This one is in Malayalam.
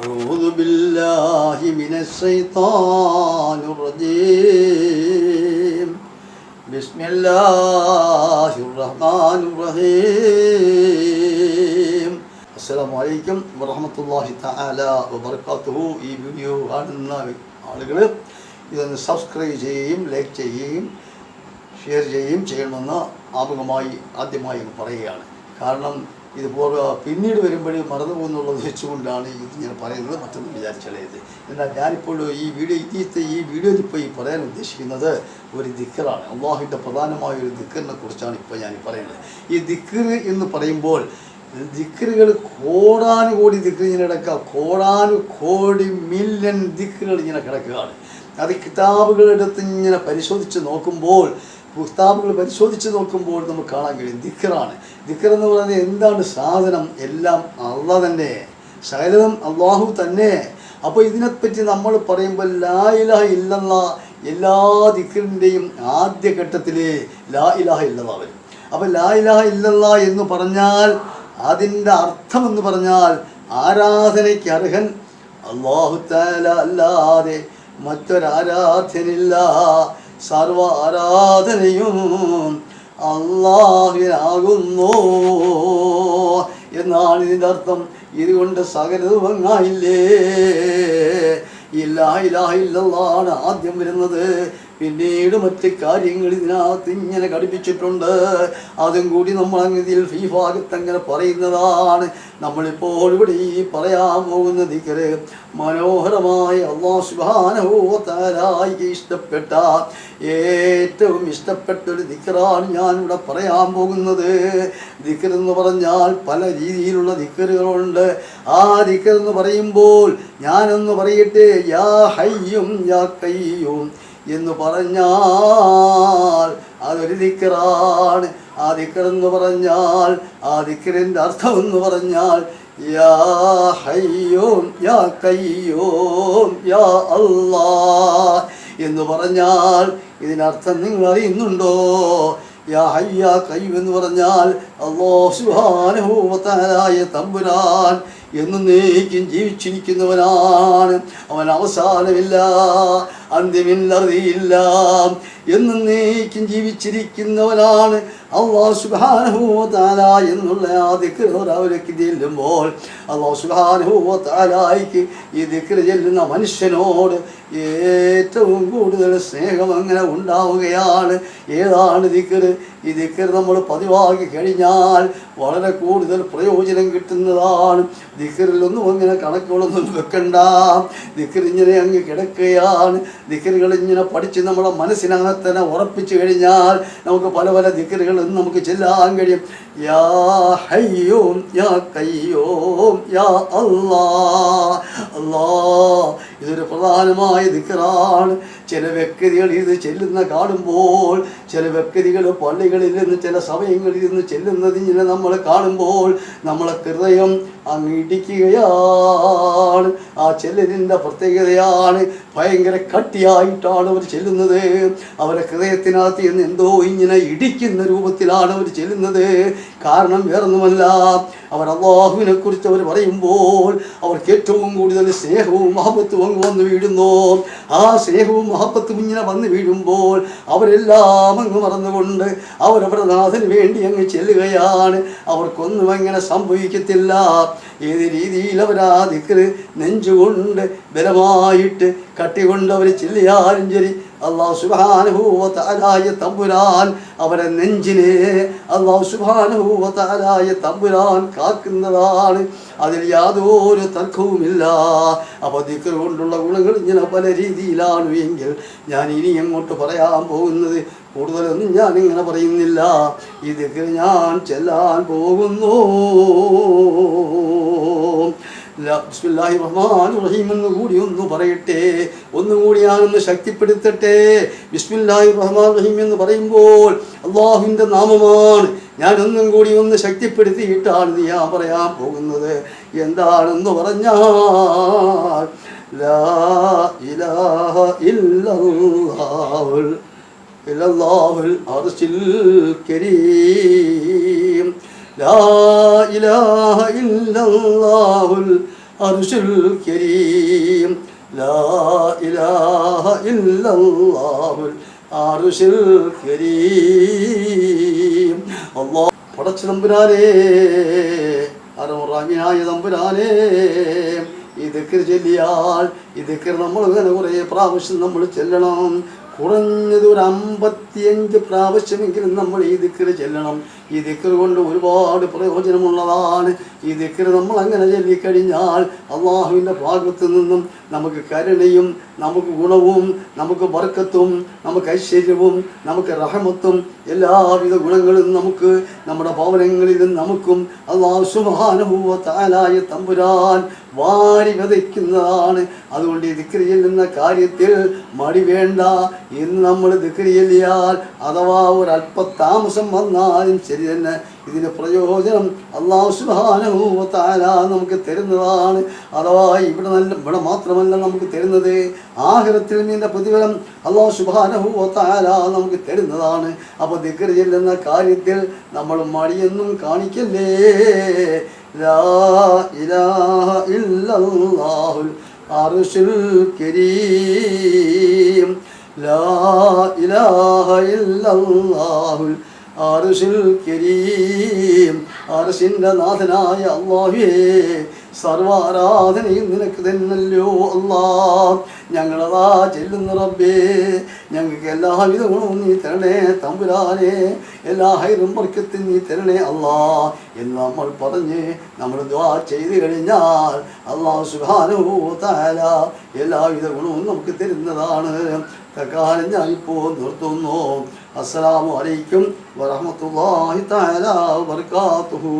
أعوذ بالله من الشيطان الرجيم بسم الله الرحمن الرحيم അസ്സലാമു അലൈക്കും വറഹമത്തല്ലാഹി തആല വബറകാതുഹു ഈ വീഡിയോ കാണുന്ന ആളുകൾ ഇതൊന്ന് സബ്സ്ക്രൈബ് ചെയ്യുകയും ലൈക്ക് ചെയ്യുകയും ഷെയർ ചെയ്യുകയും ചെയ്യണമെന്ന് ആമുഖമായി ആദ്യമായി ഒന്ന് പറയുകയാണ് കാരണം ഇത് പിന്നീട് വരുമ്പോഴും മറന്നു പോകുന്നുള്ളത് വെച്ചുകൊണ്ടാണ് ഇത് ഞാൻ പറയുന്നത്. മറ്റൊന്നും വിചാരിച്ചത് എന്നാൽ ഞാനിപ്പോൾ ഈ വീഡിയോ ഇന്നത്തെ ഈ വീഡിയോയിൽ ഇപ്പോൾ ഈ പറയാൻ ഉദ്ദേശിക്കുന്നത് ഒരു ദിക്കറാണ്. അള്ളാഹുവിന്റെ പ്രധാനമായ ഒരു ദിക്കറിനെ കുറിച്ചാണ് ഇപ്പോൾ ഞാൻ പറയുന്നത്. ഈ ദിക്കർ എന്ന് പറയുമ്പോൾ ദിക്കറുകൾ കോടാനുകോടി ദിക്കർ ഇങ്ങനെ കിടക്കുക. കോടാനു കോടി മില്യൺ ദിക്കറുകൾ ഇങ്ങനെ കിടക്കുകയാണ്. അത് കിതാബുകളെടുത്ത് ഇങ്ങനെ പരിശോധിച്ച് നോക്കുമ്പോൾ പുസ്തകങ്ങൾ പരിശോധിച്ച് നോക്കുമ്പോൾ നമുക്ക് കാണാൻ കഴിയും. ദിക്കറാണ് ദിക്കർ എന്ന് പറയുന്നത് എന്താണ് സാധനം? എല്ലാം അള്ള തന്നെ. സകലതും അള്ളാഹു തന്നെ. അപ്പോൾ ഇതിനെപ്പറ്റി നമ്മൾ പറയുമ്പോൾ ലാ ഇലാഹ ഇല്ലെന്ന എല്ലാ ദിക്കറിന്റെയും ആദ്യഘട്ടത്തിൽ ലാ ഇലാഹ ഇല്ലെന്ന വരും. അപ്പോൾ ലാ ഇലാഹ ഇല്ലല്ല എന്ന് പറഞ്ഞാൽ അതിന്റെ അർത്ഥം എന്ന് പറഞ്ഞാൽ ആരാധനയ്ക്ക് അർഹൻ അള്ളാഹു താല അല്ലാതെ മറ്റൊരാരാധ്യനില്ല സർവ ആരാധനയും അള്ളാഹുവിനാകുന്നു എന്നാണ് ഇതിന്റെ അർത്ഥം. ഇതുകൊണ്ട് സകലതും ഇല്ലല്ലാണ് ആദ്യം വരുന്നത് പിന്നീട് മറ്റ് കാര്യങ്ങൾ ഇതിനകത്ത് ഇങ്ങനെ ഘടിപ്പിച്ചിട്ടുണ്ട്. അതും കൂടി നമ്മൾ അങ്ങതിൽ ഈ ഭാഗത്ത് അങ്ങനെ പറയുന്നതാണ്. നമ്മളിപ്പോൾ ഇവിടെ ഈ പറയാൻ പോകുന്ന ദിക്കര് മനോഹരമായ അള്ളാ സുബാനഹോത്താരായി ഇഷ്ടപ്പെട്ട ഏറ്റവും ഇഷ്ടപ്പെട്ട ഒരു ദിക്കറാണ് ഇവിടെ പറയാൻ പോകുന്നത്. ദിക്കർ എന്ന് പറഞ്ഞാൽ പല രീതിയിലുള്ള ദിക്കറുകളുണ്ട്. ആ ദിക്കർ എന്ന് പറയുമ്പോൾ ഞാനൊന്ന് പറയട്ടെ യാ ഹയ്യും യാ കയ്യും എന്ന് പറഞ്ഞാൽ അതൊരു ദിക്കറാണ് ആ ദിക്കർ എന്ന് പറഞ്ഞാൽ ആ ദിക്കറിന്റെ അർത്ഥം എന്ന് പറഞ്ഞാൽ യാ ഹയ്യോം യാ കയ്യോം യാ അല്ലാ എന്ന് പറഞ്ഞാൽ ഇതിനർത്ഥം നിങ്ങൾ അറിയുന്നുണ്ടോ? യാ ഹയ്യ കയ്യു എന്ന് പറഞ്ഞാൽ അള്ളോ സുബ്ഹാനഹുവതആലായ തമ്പുരാൻ എന്നേക്കും ജീവിച്ചിരിക്കുന്നവനാണ്. അവൻ അവസാനമില്ല. അന്ത്യമില്ലറിയില്ല എന്നേക്കും ജീവിച്ചിരിക്കുന്നവനാണ് അള്ളാഹു സുബാനുഭൂത്താല എന്നുള്ള ആ ദിക്കർ അവർക്ക് ചെല്ലുമ്പോൾ അള്ളാഹു സുബാനുഭൂത്താലായിക്ക് ഈ ദിക്കർ ചെല്ലുന്ന മനുഷ്യനോട് ഏറ്റവും കൂടുതൽ സ്നേഹം അങ്ങനെ ഉണ്ടാവുകയാണ്. ഏതാണ് ദിക്കർ ഈ ദിക്കർ നമ്മൾ പതിവാക്കി കഴിഞ്ഞാൽ വളരെ കൂടുതൽ പ്രയോജനം കിട്ടുന്നതാണ്. ദിക്കറിലൊന്നും അങ്ങനെ കണക്കുകളൊന്നും വെക്കണ്ട. ദിക്കർ ഇങ്ങനെ അങ്ങ് കിടക്കുകയാണ്. ദിക്കറുകൾ ഇങ്ങനെ പഠിച്ച് നമ്മുടെ മനസ്സിനകത്ത് തന്നെ ഉറപ്പിച്ചു കഴിഞ്ഞാൽ നമുക്ക് പല പല ദിക്കറുകളും നമുക്ക് ചെല്ലാൻ കഴിയും. യാ യാ കയ്യോം യാ അല്ലാ അല്ലാ ഇതൊരു പ്രധാനമായ ദിക്കറാണ്. ചില വ്യക്തികൾ ഇത് ചെല്ലുന്ന കാണുമ്പോൾ ചില വ്യക്തികൾ പള്ളികളിൽ നിന്ന് ചില സമയങ്ങളിൽ നിന്ന് ചെല്ലുന്നത് ഇങ്ങനെ നമ്മൾ കാണുമ്പോൾ നമ്മളെ ഹൃദയം അങ്ങ് ഇടിക്കുകയാണ് ആ ചെല്ലലിന്റെ പ്രത്യേകതയാണ്. ഭയങ്കര കട്ടിയായിട്ടാണ് അവർ ചെല്ലുന്നത്. അവരെ ഹൃദയത്തിനകത്ത് എന്ന് എന്തോ ഇങ്ങനെ ഇടിക്കുന്ന രൂപത്തിലാണ് അവർ ചെല്ലുന്നത്. കാരണം വേറൊന്നുമല്ല അവർ അള്ളാഹുവിനെ കുറിച്ച് അവർ പറയുമ്പോൾ അവർക്ക് ഏറ്റവും കൂടുതൽ സ്നേഹവും മഹബത്തും അങ്ങ് വന്ന് വീഴുന്നു. ആ സ്നേഹവും മഹബത്തും ഇങ്ങനെ വന്ന് വീഴുമ്പോൾ അവരെല്ലാം അങ്ങ് മറന്നുകൊണ്ട് അവരവരുടെ നാഥന് വേണ്ടി അങ്ങ് ചെല്ലുകയാണ്. അവർക്കൊന്നും അങ്ങനെ സംഭവിക്കത്തില്ല. ഏത് രീതിയിൽ അവരാ നെഞ്ചുകൊണ്ട് ബലമായിട്ട് കട്ടികൊണ്ട് അവർ ചില്ലയാലും ശരി അള്ളാഹു സുബാനുഭൂവത്താലായ തമ്പുരാൻ അവരെ നെഞ്ചിനെ അള്ളാഹു സുബാനുഭൂവത്താലായ തമ്പുരാൻ കാക്കുന്നതാണ്. അതിൽ യാതൊരു തർക്കവുമില്ല. അപ്പോൾ ദിക്കർ കൊണ്ടുള്ള ഗുണങ്ങൾ ഇങ്ങനെ പല രീതിയിലാണ്. എങ്കിൽ ഞാൻ ഇനി അങ്ങോട്ട് പറയാൻ പോകുന്നത്? കൂടുതലൊന്നും ഞാൻ ഇങ്ങനെ പറയുന്നില്ല. ഈ ഞാൻ ചെല്ലാൻ പോകുന്നു. ബിസ്മില്ലാഹി റഹ്മാൻ റഹീം എന്ന് കൂടി ഒന്ന് പറയട്ടെ. ഒന്നും കൂടി ഞാനൊന്ന് ശക്തിപ്പെടുത്തട്ടെ. ബിസ്മില്ലാഹി റഹ്മാൻ റഹീം എന്ന് പറയുമ്പോൾ അള്ളാഹുവിന്റെ നാമമാണ്. ഒന്നും കൂടി ഒന്ന് ശക്തിപ്പെടുത്തിയിട്ടാണ് ഞാൻ പറയാൻ പോകുന്നത്. എന്താണെന്ന് പറഞ്ഞാൽ ലാ ഇലാഹ ഇല്ലല്ലാഹുൽ ഇല്ലല്ലാഹുൽ അർശിൽ കരീം. لا إله إلا الله അർശുൽ കരീം ലാ ഇലാഹ ഇല്ലല്ലാഹുൽ അർശുൽ കരീം അല്ലാഹ് പടച്ച തമ്പുരാനേ അറമുറാമിയായ തമ്പുരാനേ ഈ ദിക്കർ ചൊല്ലിയാൽ ഈ ദിക്കർ നമ്മൾ ഇങ്ങനെ കുറേ പ്രാവശ്യം നമ്മൾ ചെല്ലണം കുറഞ്ഞത് ഒരു അമ്പത്തിയഞ്ച് പ്രാവശ്യമെങ്കിലും നമ്മൾ ഈ ദിക്കര് ചെല്ലണം. ഈ ദിക്കറ് കൊണ്ട് ഒരുപാട് പ്രയോജനമുള്ളതാണ്. ഈ ദിക്കറ് നമ്മൾ അങ്ങനെ ചൊല്ലിക്കഴിഞ്ഞാൽ അള്ളാഹുവിന്റെ ഭാഗത്തു നിന്നും നമുക്ക് കരുണയും നമുക്ക് ഗുണവും നമുക്ക് വർക്കത്തും നമുക്ക് ഐശ്വര്യവും നമുക്ക് റഹമത്തും എല്ലാവിധ ഗുണങ്ങളും നമുക്ക് നമ്മുടെ ഭവനങ്ങളിൽ നിന്ന് നമുക്കും അള്ളാഹു സുബാനുഭൂവ താലായ തമ്പുരാൻ വാരി വിതയ്ക്കുന്നതാണ്. അതുകൊണ്ട് ഈ ദിക്രിയിൽ നിന്ന കാര്യത്തിൽ മടി വേണ്ട. ഇന്ന് നമ്മൾ ദിക്രി ചെല്ലിയാൽ അഥവാ ഒരല്പ താമസം വന്നാലും ശരി തന്നെ ഇതിന് പ്രയോജനം അള്ളാഹു സുബാനുഭൂത്താല നമുക്ക് തരുന്നതാണ്. അഥവാ ഇവിടെ നല്ല ഇവിടെ മാത്രമല്ല നമുക്ക് തരുന്നത്. ആഹ്ലത്തിൽ നിന്റെ പ്രതിഫലം അള്ളാഹു സുബാനുഭൂത്താല നമുക്ക് തരുന്നതാണ്. അപ്പോൾ ദിക്കറി ചെല്ലുന്ന കാര്യത്തിൽ നമ്മൾ മടിയെന്നും കാണിക്കല്ലേ? ലാ ഇലാഹ ഇല്ലല്ലാഹുൽ അർശുൽ കരീം. ലാ ഇലാഹ ഇല്ലല്ലാഹുൽ ആർഷിൽ കരീം. ആർഷിന്റെ നാഥനായ അള്ളാഹുവേ സർവാരാധനയും നിനക്ക് തന്നല്ലോ അള്ളാ. ഞങ്ങളതാ ചെല്ലുന്ന റബ്ബേ ഞങ്ങൾക്ക് എല്ലാവിധ ഗുണവും നീ തരണേ തമ്പുരാനെ. എല്ലാ ഹൈറും വർക്കത്തിൽ നീ തരണേ അള്ളാ എന്ന് നമ്മൾ പറഞ്ഞ് നമ്മൾ ദ്വാ ചെയ്ത് കഴിഞ്ഞാൽ അള്ളാഹു സുഖാനുഭൂത്താല എല്ലാവിധ ഗുണവും നമുക്ക് തരുന്നതാണ്. തക്കാലം ഞാനിപ്പോൾ നിർത്തുന്നു. അസ്സലാമു അലൈക്കും വറഹ്മത്തുള്ളാഹി തആല വബറകാതുഹു.